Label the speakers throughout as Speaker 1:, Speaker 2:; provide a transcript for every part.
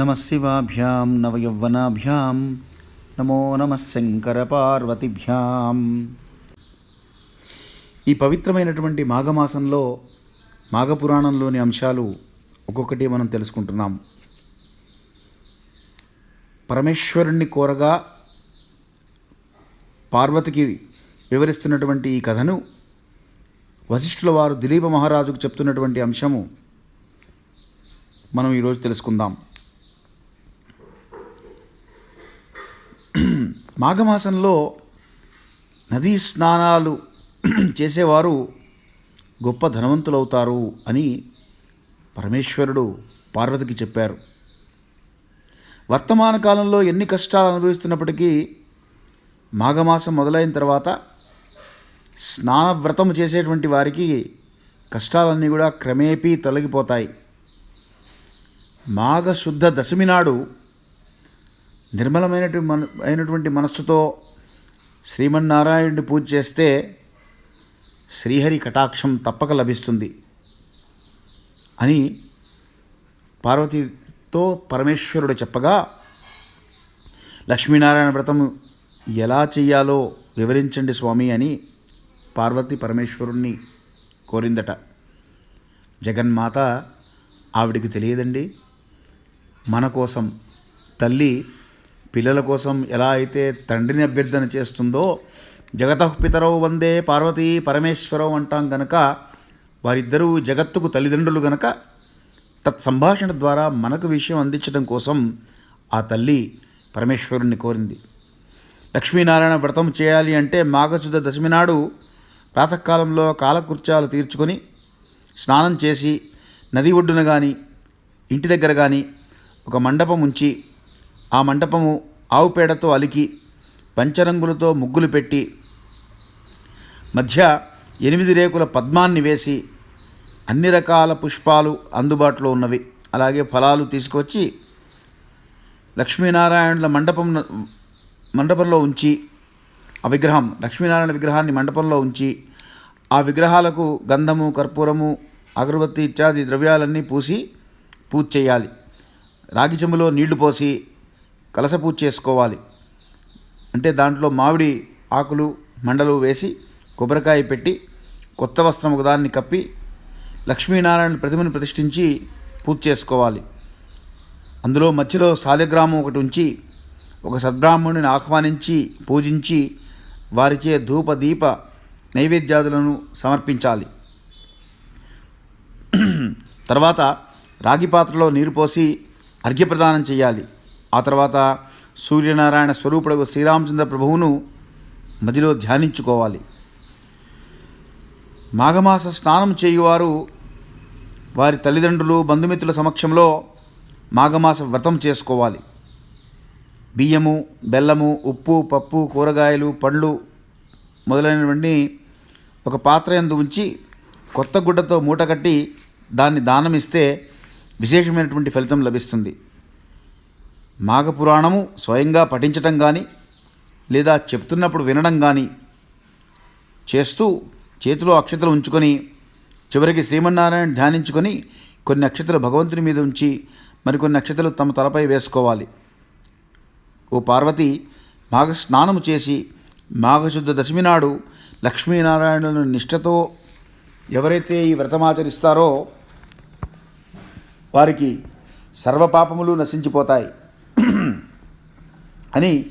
Speaker 1: నమశివాభ్యాం నవయౌవనాభ్యాం నమో నమ శంకరపార్వతిభ్యాం ఈ పవిత్రమైనటువంటి మాఘమాసంలో మాఘపురాణంలోని అంశాలు ఒక్కొక్కటి మనం తెలుసుకుంటున్నాం. పరమేశ్వరుణ్ణి కోరగా పార్వతికి వివరిస్తున్నటువంటి ఈ కథను వశిష్ఠుల వారు దిలీప మహారాజుకు చెప్తున్నటువంటి అంశము మనం ఈరోజు తెలుసుకుందాం. మాఘమాసంలో నదీ స్నానాలు చేసేవారు గొప్ప ధనవంతులవుతారు అని పరమేశ్వరుడు పార్వతికి చెప్పారు. వర్తమాన కాలంలో ఎన్ని కష్టాలు అనుభవిస్తున్నప్పటికీ మాఘమాసం మొదలైన తర్వాత స్నానవ్రతం చేసేటువంటి వారికి కష్టాలన్నీ కూడా క్రమేపీ తొలగిపోతాయి. మాఘశుద్ధ దశమి నాడు నిర్మలమైనటువంటి మన అయినటువంటి మనస్సుతో శ్రీమన్నారాయణుడిని పూజ చేస్తే శ్రీహరి కటాక్షం తప్పక లభిస్తుంది అని పార్వతితో పరమేశ్వరుడు చెప్పగా లక్ష్మీనారాయణ వ్రతం ఎలా చెయ్యాలో వివరించండి స్వామి అని పార్వతి పరమేశ్వరుణ్ణి కోరిందట. జగన్మాత ఆవిడికి తెలియదండి మన కోసం తల్లి పిల్లల కోసం ఎలా అయితే తండ్రిని అభ్యర్థన చేస్తుందో జగతఃపితరవు వందే పార్వతీ పరమేశ్వరవు అంటాం గనక వారిద్దరూ జగత్తుకు తల్లిదండ్రులు గనక తత్సంభాషణ ద్వారా మనకు విషయం అందించడం కోసం ఆ తల్లి పరమేశ్వరుణ్ణి కోరింది. లక్ష్మీనారాయణ వ్రతం చేయాలి అంటే మాఘశుద్ధ దశమి నాడు ప్రాతకాలంలో కాలకృత్యాలు తీర్చుకొని స్నానం చేసి నది ఒడ్డున కానీ ఇంటి దగ్గర కానీ ఒక మండపం ఉంచి ఆ మంటపము ఆవు పేడతో అలికి పంచరంగులతో ముగ్గులు పెట్టి మధ్య ఎనిమిది రేకుల పద్మాన్ని వేసి అన్ని రకాల పుష్పాలు అందుబాటులో ఉన్నవి. అలాగే ఫలాలు తీసుకొచ్చి లక్ష్మీనారాయణుల మండపం మండపంలో ఉంచి ఆ విగ్రహం లక్ష్మీనారాయణ విగ్రహాన్ని మండపంలో ఉంచి ఆ విగ్రహాలకు గంధము కర్పూరము అగరబత్తి ఇత్యాది ద్రవ్యాలన్నీ పూసి పూజ చేయాలి. రాగి చెంబులో నీళ్ళు పోసి కలస పూజ చేసుకోవాలి. అంటే దాంట్లో మామిడి ఆకులు మండలు వేసి కొబ్బరికాయ పెట్టి కొత్త వస్త్రం ఒకదాన్ని కప్పి లక్ష్మీనారాయణ ప్రతిమను ప్రతిష్ఠించి పూజ చేసుకోవాలి. అందులో మధ్యలో సాలిగ్రామం ఒకటి ఉంచి ఒక సద్బ్రాహ్మణుని ఆహ్వానించి పూజించి వారిచే ధూప దీప నైవేద్యాదులను సమర్పించాలి. తర్వాత రాగి పాత్రలో నీరు పోసి అర్ఘ్యప్రదానం చేయాలి. ఆ తర్వాత సూర్యనారాయణ స్వరూపుడు శ్రీరామచంద్ర ప్రభువును మదిలో ధ్యానించుకోవాలి. మాఘమాస స్నానం చేయువారు వారి తల్లిదండ్రులు బంధుమిత్రుల సమక్షంలో మాఘమాస వ్రతం చేసుకోవాలి. బియ్యము బెల్లము ఉప్పు పప్పు కూరగాయలు పండ్లు మొదలైనవన్నీ ఒక పాత్ర ఎందు ఉంచి కొత్త గుడ్డతో మూట కట్టి దాన్ని దానం ఇస్తే విశేషమైనటువంటి ఫలితం లభిస్తుంది. మాఘపురాణము స్వయంగా పఠించటం కానీ లేదా చెప్తున్నప్పుడు వినడం కానీ చేస్తూ చేతిలో అక్షతలు ఉంచుకొని చివరికి శ్రీమన్నారాయణ ధ్యానించుకొని కొన్ని అక్షతలు భగవంతుని మీద ఉంచి మరికొన్ని అక్షతలు తమ తలపై వేసుకోవాలి. ఓ పార్వతి మాఘ స్నానము చేసి మాఘశుద్ధ దశమి నాడు లక్ష్మీనారాయణులను నిష్ఠతో ఎవరైతే ఈ వ్రతమాచరిస్తారో వారికి సర్వపాపములు నశించిపోతాయి. అని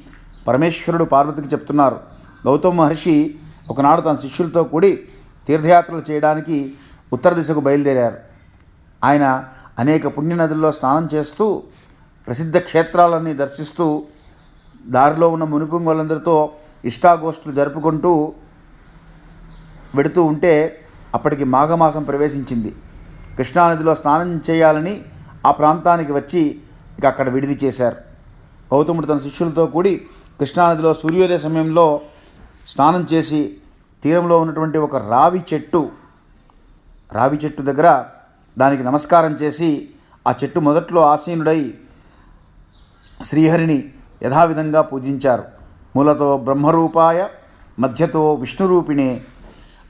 Speaker 1: పరమేశ్వరుడు పార్వతికి చెప్తున్నారు. గౌతమ మహర్షి ఒకనాడు తన శిష్యులతో కూడి తీర్థయాత్రలు చేయడానికి ఉత్తర దిశకు బయలుదేరారు. ఆయన అనేక పుణ్యనదుల్లో స్నానం చేస్తూ ప్రసిద్ధ క్షేత్రాలన్నీ దర్శిస్తూ దారిలో ఉన్న మునిపుంగులందరితో ఇష్టాగోష్ఠులు జరుపుకుంటూ వెడుతూ ఉంటే అప్పటికి మాఘమాసం ప్రవేశించింది. కృష్ణానదిలో స్నానం చేయాలని ఆ ప్రాంతానికి వచ్చి ఇక అక్కడ విడిది చేశారు. గౌతముడు తన శిష్యులతో కూడి కృష్ణానదిలో సూర్యోదయ సమయంలో స్నానం చేసి తీరంలో ఉన్నటువంటి ఒక రావి చెట్టు రావి చెట్టు దగ్గర దానికి నమస్కారం చేసి ఆ చెట్టు మొదట్లో ఆసీనుడై శ్రీహరిని యథావిధంగా పూజించారు. మూలతో బ్రహ్మరూపాయ మధ్యతో విష్ణురూపిణే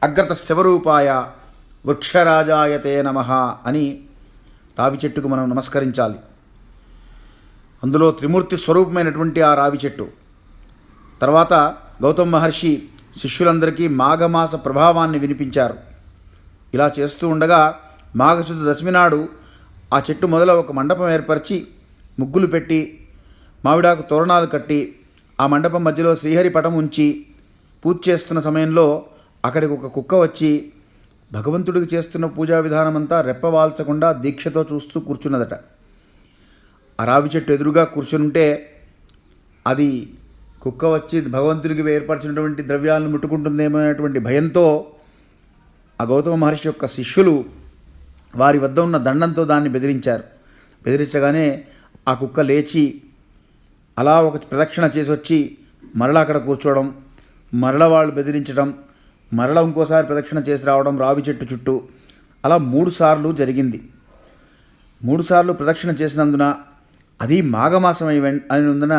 Speaker 1: అగ్రత శివరూపాయ వృక్షరాజాయతే నమ అని రావి చెట్టుకు మనం నమస్కరించాలి. అందులో త్రిమూర్తి స్వరూపమైనటువంటి ఆ రావి చెట్టు. తర్వాత గౌతమ మహర్షి శిష్యులందరికీ మాఘమాస ప్రభావాన్ని వినిపించారు. ఇలా చేస్తూ ఉండగా మాఘశుద్ధ దశమి నాడు ఆ చెట్టు మొదల ఒక మండపం ఏర్పరిచి ముగ్గులు పెట్టి మావిడాకు తోరణాలు కట్టి ఆ మండపం మధ్యలో శ్రీహరి పటం ఉంచి పూజ చేస్తున్న సమయంలో అక్కడికి ఒక కుక్క వచ్చి భగవంతుడికి చేస్తున్న పూజా విధానమంతా రెప్పవాల్చకుండా దీక్షతో చూస్తూ కూర్చున్నదట. ఆ రావి చెట్టు ఎదురుగా కూర్చుంటే అది కుక్క వచ్చి భగవంతునికి ఏర్పరిచినటువంటి ద్రవ్యాలను ముట్టుకుంటుందేమో అనేటువంటి భయంతో ఆ గౌతమ మహర్షి యొక్క శిష్యులు వారి వద్ద ఉన్న దండంతో దాన్ని బెదిరించారు. బెదిరించగానే ఆ కుక్క లేచి అలా ఒక ప్రదక్షిణ చేసి వచ్చి మరలా అక్కడ కూర్చోవడం మరల వాళ్ళు బెదిరించడం మరల ఇంకోసారి ప్రదక్షిణ చేసి రావడం రావి చెట్టు చుట్టూ అలా మూడు సార్లు జరిగింది. మూడుసార్లు ప్రదక్షిణ చేసినందున అది మాఘమాసం అయి వెన్ అని ఉందిన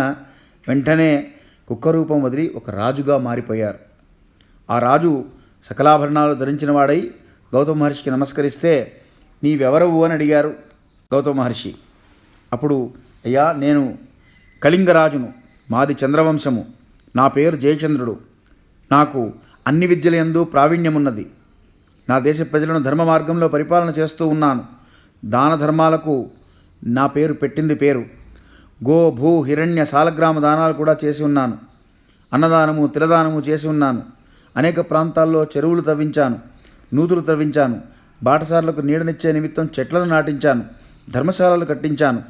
Speaker 1: వెంటనే కుక్క రూపం వదిలి ఒక రాజుగా మారిపోయారు. ఆ రాజు సకలాభరణాలు ధరించిన వాడై గౌతమ మహర్షికి నమస్కరిస్తే నీవెవరవు? అని అడిగారు గౌతమ మహర్షి. అప్పుడు అయ్యా నేను కళింగరాజును మాది చంద్రవంశము నా పేరు జయచంద్రుడు. నాకు అన్ని విద్యల ఎందు ప్రావీణ్యమున్నది. నా దేశ ప్రజలను ధర్మ మార్గంలో పరిపాలన చేస్తూ ఉన్నాను. దాన ధర్మాలకు నా పేరు పెట్టింది పేరు. గో భూ హిరణ్య సాలగ్రామ దానాలు కూడా చేసి ఉన్నాను. అన్నదానము తిలదానము చేసి ఉన్నాను. అనేక ప్రాంతాల్లో చెరువులు తవ్వించాను నూతులు తవ్వించాను బాటసార్లకు నీడనిచ్చే నిమిత్తం చెట్లను నాటించాను ధర్మశాలలు కట్టించాను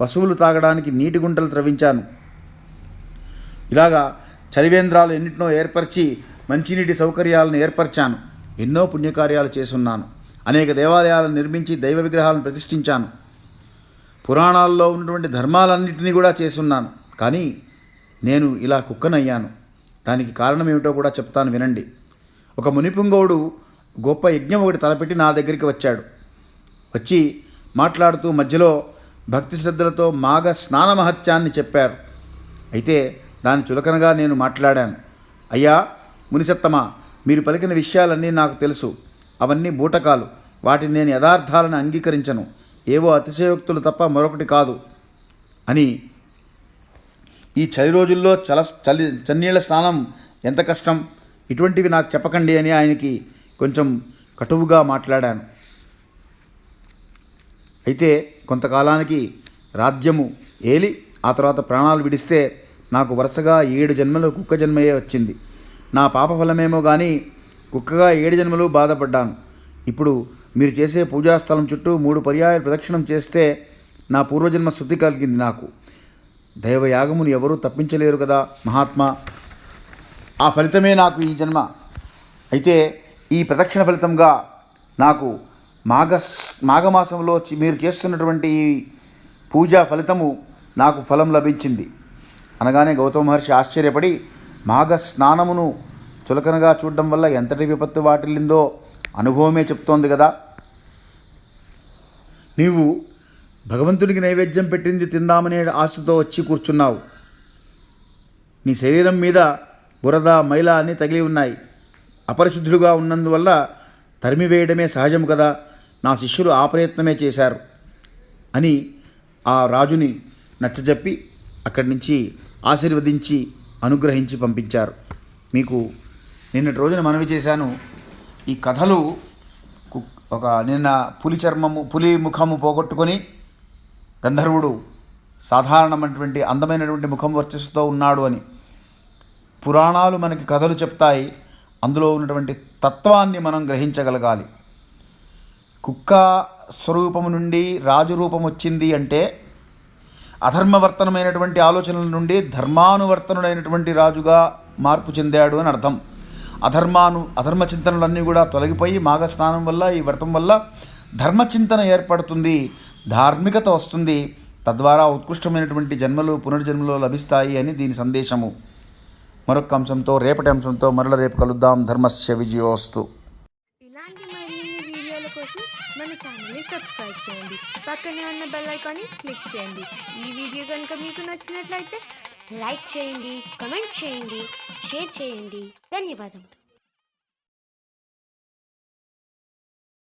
Speaker 1: పశువులు తాగడానికి నీటి గుంటలు త్రవ్వించాను ఇలాగా చలివేంద్రాలు ఎన్నిటినో ఏర్పరిచి మంచినీటి సౌకర్యాలను ఏర్పరిచాను. ఎన్నో పుణ్యకార్యాలు చేసున్నాను అనేక దేవాలయాలను నిర్మించి దైవ విగ్రహాలను ప్రతిష్ఠించాను. పురాణాల్లో ఉన్నటువంటి ధర్మాలన్నింటినీ కూడా చేసున్నాను. కానీ నేను ఇలా కుక్కనయ్యాను. దానికి కారణం ఏమిటో కూడా చెప్తాను వినండి. ఒక మునిపుంగవుడు గొప్ప యజ్ఞం ఒకటి తలపెట్టి నా దగ్గరికి వచ్చాడు. వచ్చి మాట్లాడుతూ మధ్యలో భక్తి శ్రద్ధలతో మాఘ స్నాన మహత్యాన్ని చెప్పారు. అయితే దాని చులకనగా నేను మాట్లాడాను. అయ్యా మునిసత్తమ మీరు పలికిన విషయాలన్నీ నాకు తెలుసు. అవన్నీ బూటకాలు. వాటిని నేను యథార్థాలను అంగీకరించను. ఏవో అతిశయోక్తులు తప్ప మరొకటి కాదు అని ఈ చలి రోజుల్లో చల చలి చన్నీళ్ళ స్నానం ఎంత కష్టం? ఇటువంటివి నాకు చెప్పకండి అని ఆయనకి కొంచెం కటువుగా మాట్లాడాను. అయితే కొంతకాలానికి రాజ్యము ఏలి ఆ తర్వాత ప్రాణాలు విడిస్తే నాకు వరుసగా ఏడు జన్మలు కుక్క జన్మయే వచ్చింది. నా పాపఫలమేమో కానీ కుక్కగా ఏడు జన్మలు బాధపడ్డాను. ఇప్పుడు మీరు చేసే పూజాస్థలం చుట్టూ మూడు పర్యాయాలు ప్రదక్షిణం చేస్తే నా పూర్వజన్మ శృతి కలిగింది నాకు. దైవయాగమును ఎవరూ తప్పించలేరు కదా మహాత్మా. ఆ ఫలితమే నాకు ఈ జన్మ. అయితే ఈ ప్రదక్షిణ ఫలితంగా నాకు మాఘ మాఘమాసంలో మీరు చేస్తున్నటువంటి ఈ పూజా ఫలితము నాకు ఫలం లభించింది. అనగానే గౌతమ మహర్షి ఆశ్చర్యపడి మాఘ స్నానమును చులకనగా చూడడం వల్ల ఎంతటి విపత్తు వాటిల్లిందో అనుభవమే చెప్తోంది కదా. నీవు భగవంతునికి నైవేద్యం పెట్టింది తిందామనే ఆశతో వచ్చి కూర్చున్నావు. నీ శరీరం మీద బురద మైల అన్నీ తగిలి ఉన్నాయి. అపరిశుద్ధులుగా ఉన్నందువల్ల తరిమివేయడమే సహజం కదా. నా శిష్యులు ఆ ప్రయత్నమే చేశారు అని ఆ రాజుని నచ్చజెప్పి అక్కడి నుంచి ఆశీర్వదించి అనుగ్రహించి పంపించారు. మీకు నిన్నటి రోజున మనవి చేశాను. ఈ కథలు ఒక నిన్న పులి చర్మము పులి ముఖము పోగొట్టుకొని గంధర్వుడు సాధారణమైనటువంటి అందమైనటువంటి ముఖం వర్చస్సుతో ఉన్నాడు అని. పురాణాలు మనకి కథలు చెప్తాయి. అందులో ఉన్నటువంటి తత్వాన్ని మనం గ్రహించగలగాలి. కుక్క స్వరూపము నుండి రాజు రూపం వచ్చింది అంటే అధర్మవర్తనమైనటువంటి ఆలోచనల నుండి ధర్మానువర్తనుడైనటువంటి రాజుగా మార్పు చెందాడు అని అర్థం. అధర్మాను అధర్మ చింతనలన్నీ కూడా తొలగిపోయి మాఘస్నానం వల్ల ఈ వ్రతం వల్ల ధర్మచింతన ఏర్పడుతుంది ధార్మికత వస్తుంది. తద్వారా ఉత్కృష్టమైనటువంటి జన్మలు పునర్జన్మలు లభిస్తాయి అని దీని సందేశము. మరొక అంశంతో రేపటి అంశంతో మరల రేపు కలుద్దాం. ధర్మస్య విజయోస్తు.
Speaker 2: ఇలాంటి మరిన్ని వీడియోల కోసం మన ఛానల్ని సబ్స్క్రైబ్ చేయండి. పక్కనే ఉన్న బెల్ ఐకాన్ని క్లిక్ చేయండి. ఈ వీడియో కనుక మీకు నచ్చినట్లయితే లైక్ చేయండి కమెంట్ చేయండి షేర్ చేయండి. ధన్యవాదములు.